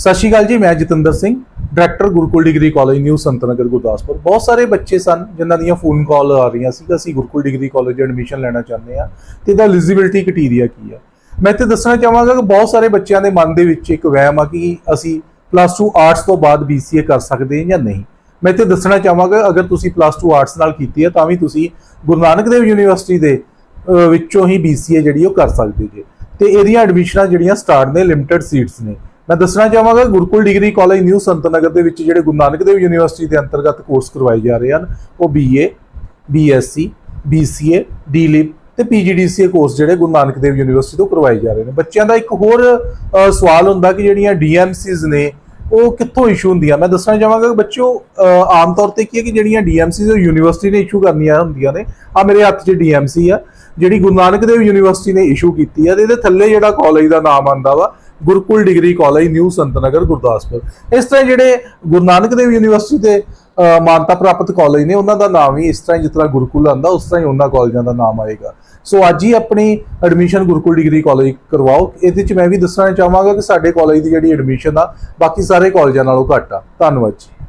ਸਤਿ ਸ਼੍ਰੀ ਅਕਾਲ ਜੀ, ਮੈਂ Jatinder Singh director Gurukul degree college new Santnagar, Gurdaspur. ਬਹੁਤ ਸਾਰੇ ਬੱਚੇ ਸਨ ਜਿਨ੍ਹਾਂ ਦੀਆਂ ਫੋਨ ਕਾਲ ਆ ਰਹੀਆਂ ਸੀ ਕਿ ਅਸੀਂ ਗੁਰਕੁਲ ਡਿਗਰੀ ਕਾਲਜ ਐਡਮਿਸ਼ਨ ਲੈਣਾ ਚਾਹੁੰਦੇ ਆ ਤੇ ਇਹਦਾ ਐਲੀਜੀਬਿਲਟੀ ਕ੍ਰਾਈਟੇਰੀਆ ਕੀ ਆ ਮੈਂ ਇੱਥੇ ਦੱਸਣਾ ਚਾਹਾਂਗਾ ਕਿ ਬਹੁਤ ਸਾਰੇ ਬੱਚਿਆਂ ਦੇ ਮਨ ਦੇ ਵਿੱਚ ਇੱਕ ਵਹਿਮ ਆ ਕਿ ਅਸੀਂ ਪਲੱਸ 2 ਆਰਟਸ ਤੋਂ ਬਾਅਦ BCA ਕਰ ਸਕਦੇ ਹਾਂ ਜਾਂ ਨਹੀਂ। ਮੈਂ ਇੱਥੇ ਦੱਸਣਾ ਚਾਹਾਂਗਾ ਅਗਰ ਤੁਸੀਂ ਪਲੱਸ 2 ਆਰਟਸ ਨਾਲ ਕੀਤੀ ਹੈ ਤਾਂ ਵੀ ਤੁਸੀਂ ਗੁਰੂ ਨਾਨਕ ਦੇਵ ਯੂਨੀਵਰਸਿਟੀ ਦੇ ਵਿੱਚੋਂ ਹੀ BCA ਜਿਹੜੀ ਉਹ ਕਰ ਸਕਦੇ ਜੇ। ਤੇ ਇਹਦੀਆਂ ਐਡਮਿਸ਼ਨਾਂ ਜਿਹੜੀਆਂ ਸਟਾਰਟ ਨੇ ਲਿਮਟਿਡ ਸੀਟਸ ਨੇ। ਮੈਂ ਦੱਸਣਾ ਚਾਹਾਂਗਾ, Gurukul degree college new Santnagar ਦੇ ਵਿੱਚ ਜਿਹੜੇ ਗੁਰੂ ਨਾਨਕ ਦੇਵ ਯੂਨੀਵਰਸਿਟੀ ਦੇ ਅੰਤਰਗਤ ਕੋਰਸ ਕਰਵਾਏ ਜਾ ਰਹੇ ਹਨ, ਉਹ BA BSc BCA DLIB ਤੇ PGDCA ਕੋਰਸ ਜਿਹੜੇ ਗੁਰੂ ਨਾਨਕ ਦੇਵ ਯੂਨੀਵਰਸਿਟੀ ਤੋਂ ਕਰਵਾਏ ਜਾ ਰਹੇ ਨੇ। ਬੱਚਿਆਂ ਦਾ ਇੱਕ ਹੋਰ ਸਵਾਲ ਹੁੰਦਾ ਕਿ ਜਿਹੜੀਆਂ DMCs ਨੇ, ਉਹ ਕਿੱਥੋਂ ਇਸ਼ੂ ਹੁੰਦੀਆਂ? ਮੈਂ ਦੱਸਣਾ ਚਾਹਾਂਗਾ ਕਿ ਬੱਚਿਓ ਆਮ ਤੌਰ ਤੇ ਕੀ ਹੈ ਕਿ ਜਿਹੜੀਆਂ DMCs ਉਹ ਯੂਨੀਵਰਸਿਟੀ ਨੇ ਇਸ਼ੂ ਕਰਨੀਆਂ ਹੁੰਦੀਆਂ ਨੇ। ਆ ਮੇਰੇ ਹੱਥ 'ਚ DMC ਆ, ਜਿਹੜੀ ਗੁਰੂ ਨਾਨਕ ਦੇਵ ਯੂਨੀਵਰਸਿਟੀ ਨੇ ਇਸ਼ੂ ਕੀਤੀ ਆ ਤੇ ਇਹਦੇ ਥੱਲੇ ਜਿਹੜਾ ਕਾਲਜ ਦਾ ਨਾਮ ਆਂਦਾ ਵਾ Gurkul degree college, new Santnagar, Gurdaspur. ਇਸ ਤਰ੍ਹਾਂ ਜਿਹੜੇ ਗੁਰੂ ਨਾਨਕ ਦੇਵ ਯੂਨੀਵਰਸਿਟੀ ਦੇ ਮਾਨਤਾ ਪ੍ਰਾਪਤ ਕਾਲਜ ਨੇ, ਉਹਨਾਂ ਦਾ ਨਾਮ ਹੀ ਇਸ ਤਰ੍ਹਾਂ ਹੀ ਜਿਸ ਤਰ੍ਹਾਂ ਗੁਰਕੁਲ ਆਂਦਾ ਉਸ ਤਰ੍ਹਾਂ ਹੀ ਉਹਨਾਂ ਕਾਲਜਾਂ ਦਾ ਨਾਮ ਆਏਗਾ। ਸੋ ਅੱਜ ਹੀ ਆਪਣੀ ਐਡਮਿਸ਼ਨ ਗੁਰਕੁਲ ਡਿਗਰੀ ਕਾਲਜ ਕਰਵਾਓ। ਇਹਦੇ ਚ ਮੈਂ ਵੀ ਦੱਸਣਾ ਚਾਹਾਂਗਾ ਕਿ ਸਾਡੇ ਕਾਲਜ ਦੀ ਜਿਹੜੀ ਐਡਮਿਸ਼ਨ ਆ, ਬਾਕੀ ਸਾਰੇ ਕਾਲਜਾਂ ਨਾਲੋਂ ਘੱਟ ਆ। ਧੰਨਵਾਦ ਜੀ।